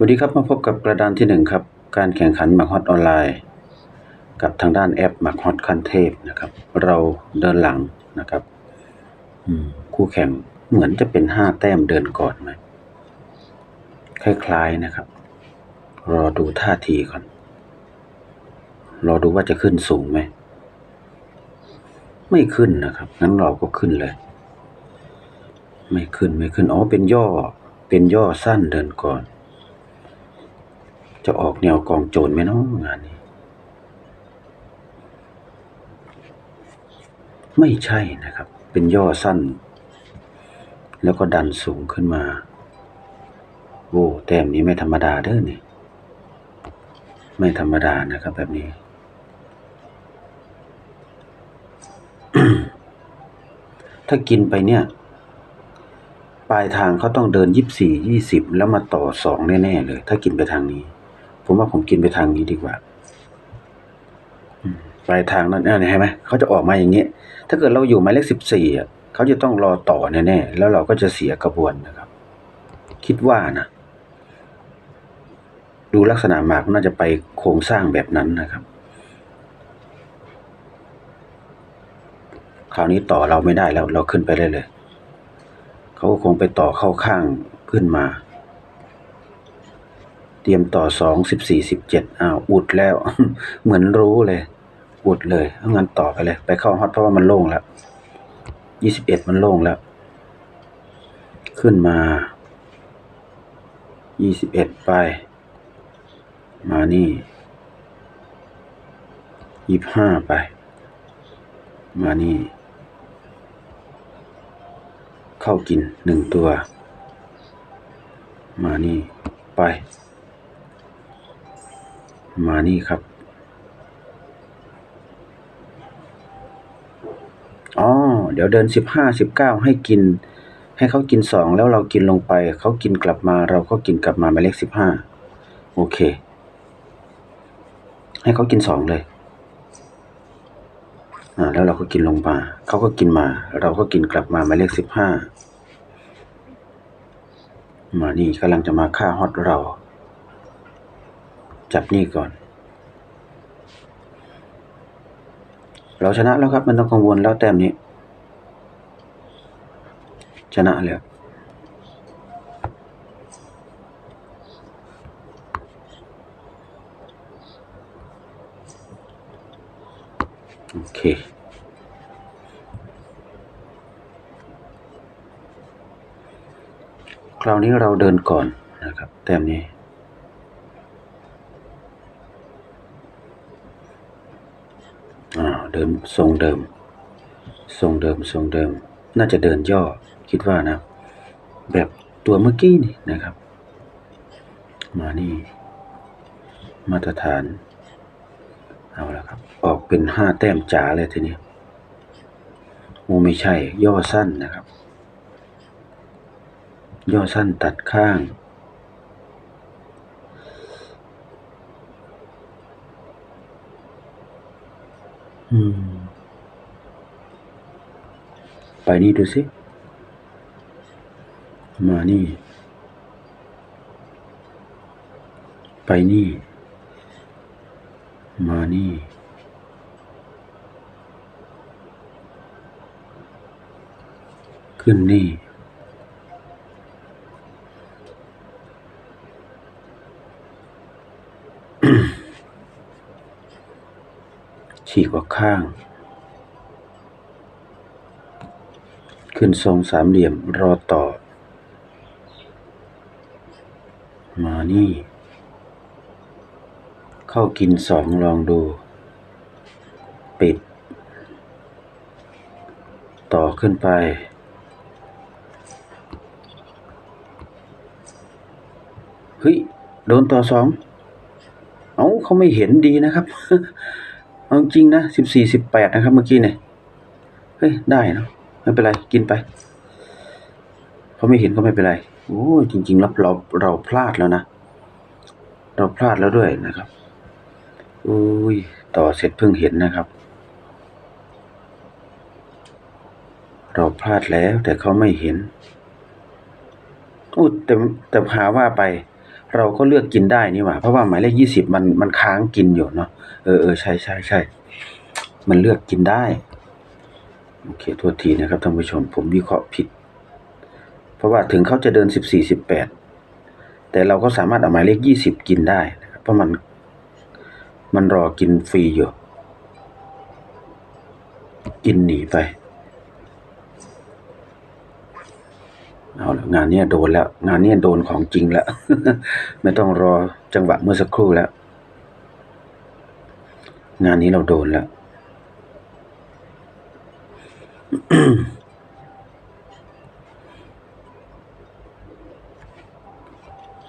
สวัสดีครับมาพบกับกระดานที่หนึ่งครับ การแข่งขันหมากฮอตออนไลน์ กับทางด้านแอปหมากฮอตคันเทพนะครับ เราเดินหลังนะครับคู่แข่งเหมือนจะเป็นห้าแต้มเดินก่อนไหมคล้ายๆนะครับ รอดูท่าทีก่อน รอดูว่าจะขึ้นสูงไหม ไม่ขึ้นนะครับ งั้นเราก็ขึ้นเลย ไม่ขึ้นไม่ขึ้นอ๋อเป็นย่อเป็นย่อสั้นเดินก่อน จะออกแนวกองโจรไหมเนาะงานนี้ ไม่ใช่นะครับ เป็นย่อสั้น แล้วก็ดันสูงขึ้นมาโอ้แต้มนี้ไม่ธรรมดาเด้อนี่ไม่ธรรมดานะครับแบบนี้ ถ้ากินไปเนี่ย ปลายทางเขาต้องเดินยี่สี่ยี่สิบแล้วมาต่อสองแน่ ๆ เลย ถ้ากินไปทางนี้ ผมว่าผมกินไปทางนี้ดีกว่าปลายทางนั้นเนี่ยเห็นไหมเขาจะออกมาอย่างนี้ ถ้าเกิดเราอยู่หมายเลขสิบสี่เขาจะต้องรอต่อแน่ๆแล้วเราก็จะเสียกระบวนนะครับ คิดว่านะ ดูลักษณะหมากน่าจะไปโครงสร้างแบบนั้นนะครับ คราวนี้ต่อเราไม่ได้แล้วเราขึ้นไปได้เลย เขาก็คงไปต่อเข้าข้างขึ้นมา รียมต่อสองสิบสี่สิบเจ็ดอ้าวอุดแล้ว เหมือนรู้เลย อุดเลยเอางั้นต่อไปเลย ไปเข้าฮอตเพราะว่ามันโล่งแล้วยี่สิบเอ็ดมันโล่งแล้ว ขึ้นมายี่สิบเอ็ดไป มานี่ยี่ห้าไป มานี่ เข้ากินหนึ่งตัว มานี่ ไป มานี่ครับ อ๋อ เดี๋ยวเดินสิบห้าสิบเก้าให้กิน ให้เขากินสองแล้วเรากินลงไป เขากินกลับมา เราก็กินกลับมาหมายเลขสิบห้าโอเค ให้เขากินสองเลยอ่าแล้วเราก็กินลงมาเขาก็กินมา เราก็กินกลับมาหมายเลขสิบห้ามานี่กำลังจะมาฆ่าฮอตเรา จับนี่ก่อน เราชนะแล้วครับ มันต้องกังวลแล้วแต้มนี้ ชนะแล้วโอเคคราวนี้เราเดินก่อนนะครับแต้มนี้ อ่าเดิมทรงเดิม ทรงเดิมทรงเดิม น่าจะเดินย่อคิดว่านะ แบบตัวเมื่อกี้นี่นะครับ มานี่ มาตรฐาน เอาละครับ ออกเป็นห้าแต้มจ๋าเลยทีนี้โอไม่ใช่ ย่อสั้นนะครับ ย่อสั้นตัดข้าง อืม ไปนี่ดูสิ มานี่ ไปนี่ มานี่ ขึ้นนี่ ฉีกออข้าง ขึ้นทรงสามเหลี่ยมรอต่อ มานี่ เข้ากินสองลองดู ปิด ต่อขึ้นไปเฮ้ย โดนต่อสอง เอาเขาไม่เห็นดีนะครับ เอาจริงนะสิบสี่สิบแปดนะครับเมื่อกี้เนี่ย เฮ้ย ได้เนะไม่เป็นไร กินไป เขาไม่เห็นก็ไม่เป็นไร โอ้จริงๆแล้วเราเราพลาดแล้วนะ เราพลาดแล้วด้วยนะครับอุ้ยต่อเสร็จเพิ่งเห็นนะครับ เราพลาดแล้วแต่เขาไม่เห็นอู้แต่แต่หาว่าไป เราก็เลือกกินได้นี่หว่า เพราะว่าหมายเลขยี่สิบมันมันค้างกินอยู่เนาะเออเออใช่ใช่ใช่มันเลือกกินได้ โอเคโทษทีนะครับท่านผู้ชม ผมวิเคราะห์ผิด เพราะว่าถึงเขาจะเดินสิบสี่สิบแปดแต่เราก็สามารถเอาหมายเลขยี่สิบกินได้นะครับเพราะมันมันรอกินฟรีอยู่ กินหนีไป เอาละงานนี้โดนแล้ว งานนี้โดนของจริงแล้ว ไม่ต้องรอจังหวะเมื่อสักครู่แล้ว งานนี้เราโดนแล้ว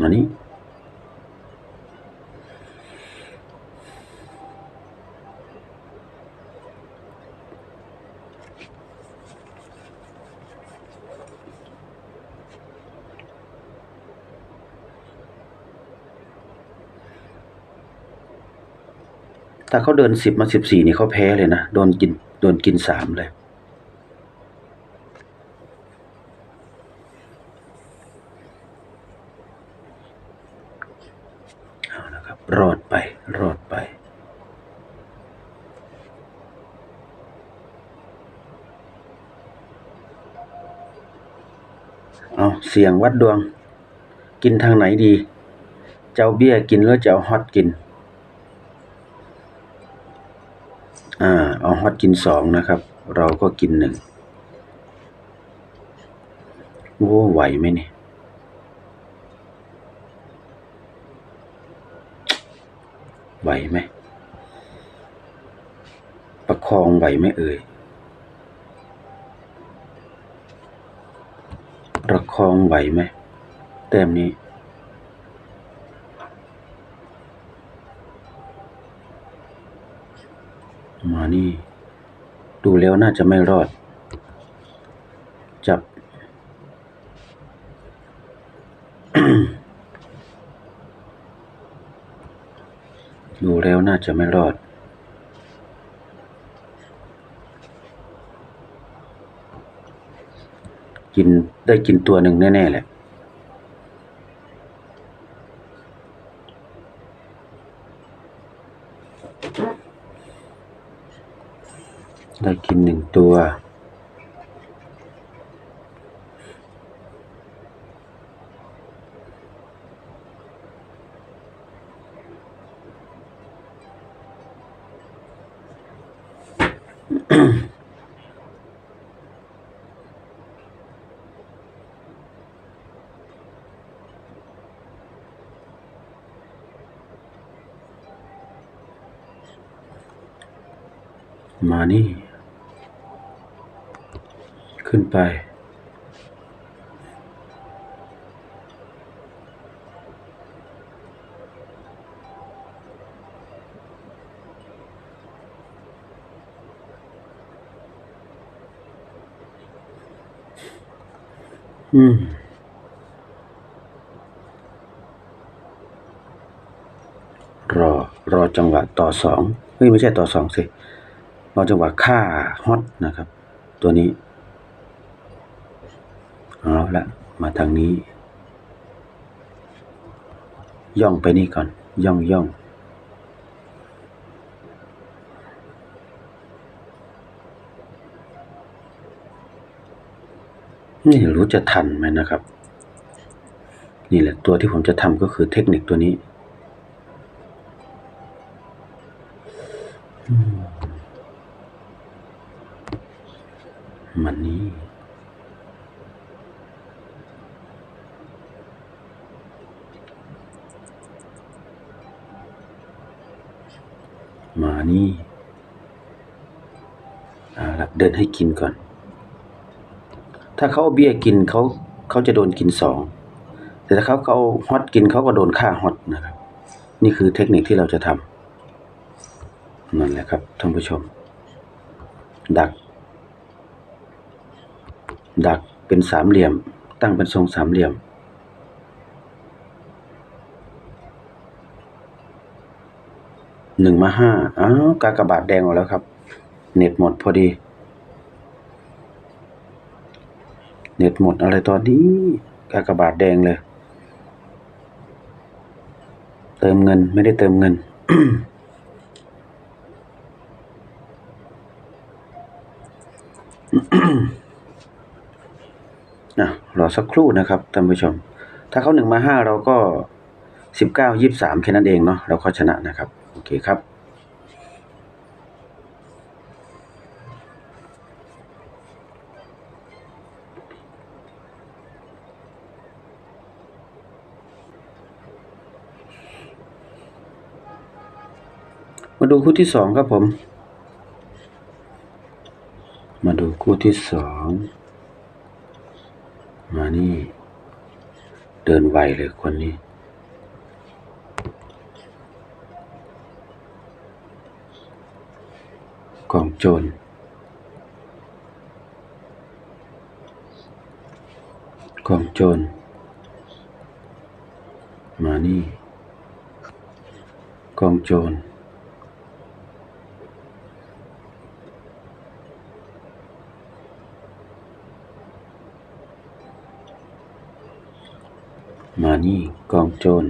มานี้ ถ้าเขาเดินสิบมาสิบสี่นี่เขาแพ้เลยนะ โดนกิน โดนกินสามเลย เอานะครับ รอดไป รอดไป เอาเสียงวัดดวง กินทางไหนดี เจ้าเบี้ยกินหรือเจะเอาฮอตกิน ฮอตกินสองนะครับ เราก็กินหนึ่งโอ้ไหวไหมเนี่ยไหวไหม ประคองไหวไหมเอ่ย ประคองไหวไหม แต้มนี้ มานี่ ดูแล้วน่าจะไม่รอด จับ ดูแล้วน่าจะไม่รอด กินได้กินตัวหนึ่งแน่ ๆ แหละ ได้กินหนึ่งตัวมานี่ ขึ้นไป อืมรอ รอจังหวะต่อสองเฮ้ยไม่ใช่ต่อสองสิ รอจังหวะค่าฮอตนะครับ ตัวนี้ ละ มาทางนี้ ย่องไปนี่ก่อน ย่องย่องนี่รู้จะทันไหมนะครับ นี่แหละตัวที่ผมจะทำก็คือเทคนิคตัวนี้นี้ มานี่เอาละเดิน ให้กินก่อน ถ้าเขาเอาเบี้ยกินเขาเขาจะโดนกินสอง แต่ถ้าเขาเขาฮอตกินเขาก็โดนค่าฮอตนะครับ นี่คือเทคนิคที่เราจะทำนั่นแหละครับท่านผู้ชม ดัก ดักเป็นสามเหลี่ยม ตั้งเป็นทรงสามเหลี่ยมหนึ่งมาห้าอ้าวกากบาทแดงออกแล้วครับ เน็ตหมดพอดี เน็ตหมดอะไรตอนนี้กากบาทแดงเลย เติมเงินไม่ได้เติมเงิน นะรอสักครู่นะครับท่านผู้ชม ถ้าเขาหนึ่งมาห้าเราก็สิบเก้ายี่สามแค่นั้นเองเนาะเราก็ชนะนะครับ โอเคครับ ดูคู่ที่สองครับผม มาดูคู่ที่สอง มานี่ เดินไวเลยคนนี้ กองโจรกองโจรมานี่ กองโจร นี่กองโจร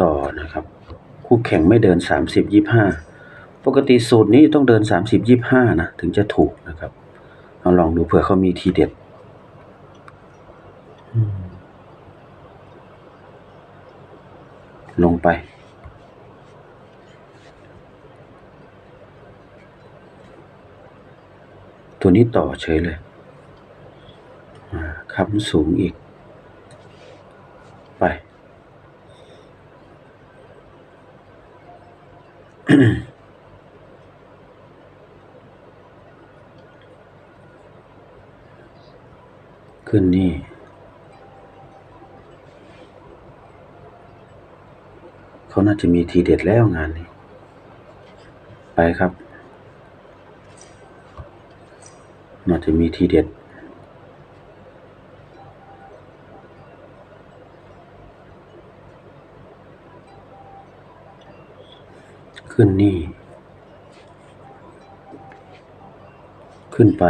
ต่อนะครับ คู่แข่งไม่เดินสามสิบยี่ห้าปกติสูตรนี้ต้องเดินสามสิบยี่ห้านะ ถึงจะถูกนะครับ เอาลองดูเผื่อเขามีทีเด็ดอืมลงไป ตัวนี้ต่อเฉยเลยค้ำสูงอีก ไป ขึ้นนี่เขาน่าจะมีทีเด็ดแล้วงานนี้ ไปครับ น่าจะมีทีเด็ด ขึ้นนี่ ขึ้นไป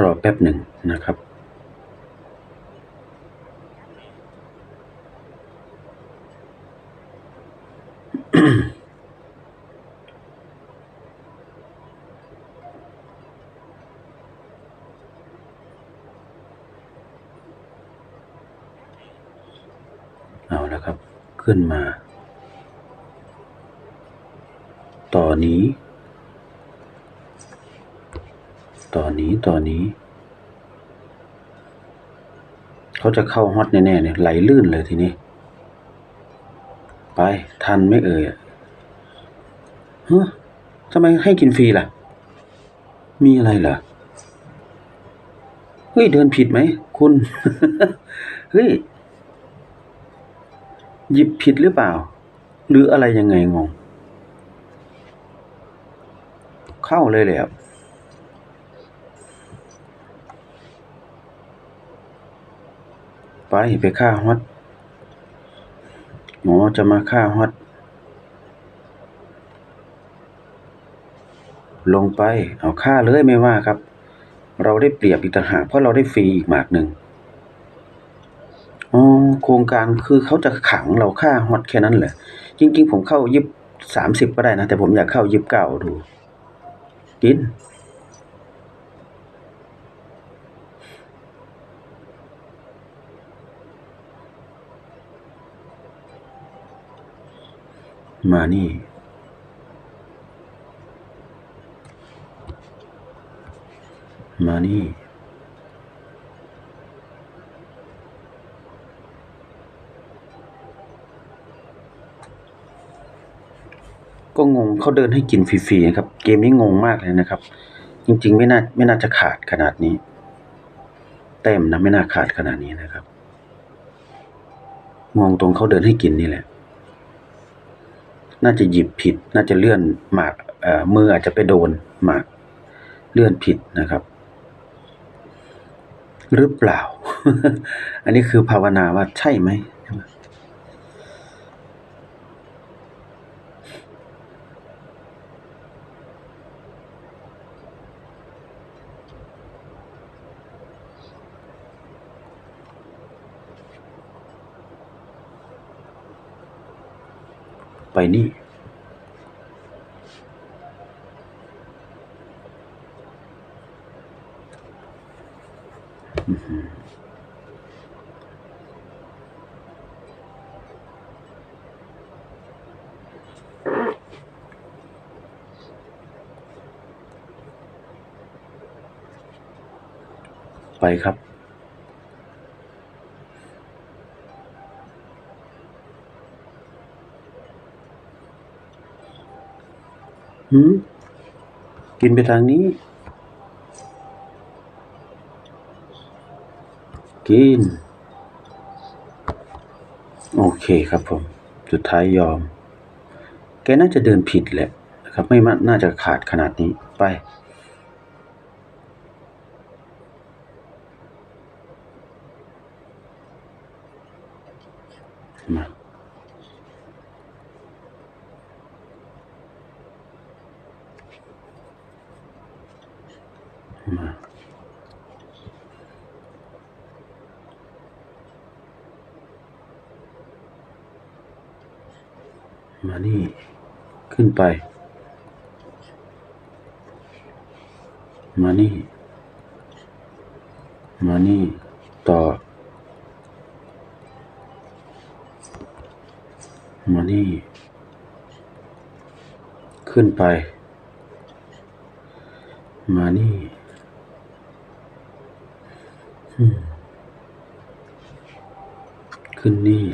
รอแป๊บหนึ่งนะครับเอาแล้วครับ ขึ้นมา ต่อนนี้ ต่อ นี้ต่อนนี้ เขาจะเข้าฮอตแน่ๆเนี่ยไหลลื่นเลยทีนี้ ไปทันไม่เอ่ยฮะทำไมให้กินฟรีล่ะ มีอะไรเหรอเฮ้ยเดินผิดไหมคุณเฮ้ยหยิบผิดหรือเปล่า หรืออะไรยังไงงง เข้าเลยแหละ ไปไปฆ่าฮอตหมอจะมาฆ่าฮอตลงไป เอาฆ่าเลยไม่ว่าครับ เราได้เปรียบอีกต่างหากเพราะเราได้ฟรีอีกหมากหนึ่งอ๋อโครงการคือเขาจะขังเราฆ่าฮอตแค่นั้นแหละจริง ๆ ผมเข้ายิบสามสิบก็ได้นะ แต่ผมอยากเข้ายิบเก้าดู กิน มานี่ มานี่ ก็งงเขาเดินให้กินฟรีๆนะครับ เกมนี้งงมากเลยนะครับ จริง ๆ ไม่น่าไม่น่าจะขาดขนาดนี้แต้มนะไม่น่าขาดขนาดนี้นะครับมองตรงเขาเดินให้กินนี่แหละ น่าจะหยิบผิด น่าจะเลื่อนหมากเอ่อมืออาจจะไปโดนหมากเลื่อนผิดนะครับ หรือเปล่า อันนี้คือภาวนาว่าใช่ไหม ไปนี่อื้อหือไปครับ หืมกินไปทางนี้ กิน โอเคครับผม สุดท้ายยอม แกน่าจะเดินผิดแหละนะครับ ไม่มน่าจะขาดขนาดนี้ไป มา มา มานี่ ขึ้ นไป มานี่ มานี่ ต่อ มานี่ ขึ้นไป มานี่ขึ้นนี่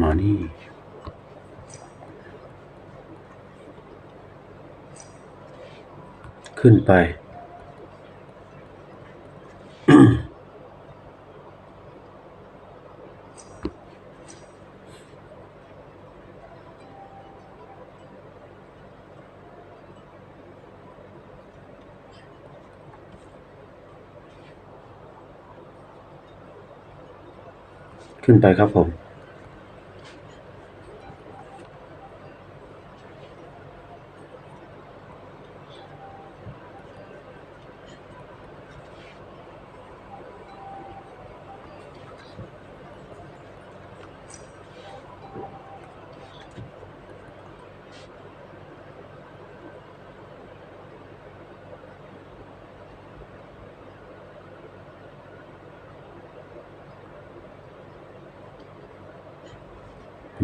มานี่ขึ้นไป ขึ้นไปครับผม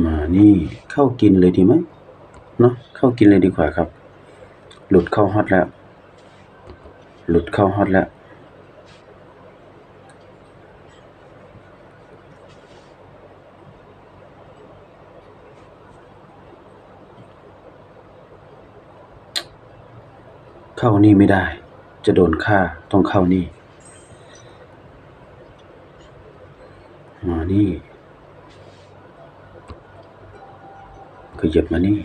มานี่เข้ากินเลยดีไหมเนาะเข้ากินเลยดีกว่าครับ หลุดเข้าฮอตแล้ว หลุดเข้าฮอตแล้วเข้านี่ไม่ได้ จะโดนฆ่าต้องเข้านี่มานี่ ขยับมานี่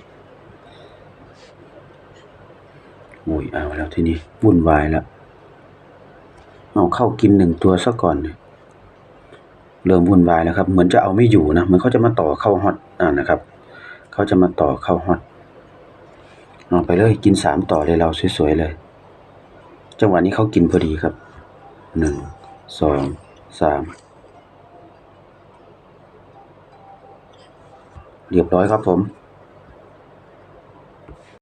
โอ้ยเอาแล้วทีนี้วุ่นวายแล้วเอาเข้ากินหนึ่งตัวซะก่อนเริ่มวุ่นวายแล้วครับ เหมือนจะเอาไม่อยู่นะเหมือนเขาจะมาต่อเข้าฮอตอ่านะครับเขาจะมาต่อเข้าฮอตเอาไปเลยกินสามต่อเลยเราสวยๆเลย จังหวะนี้เขากินพอดีครับหนึ่งสองสามเรียบร้อยครับผม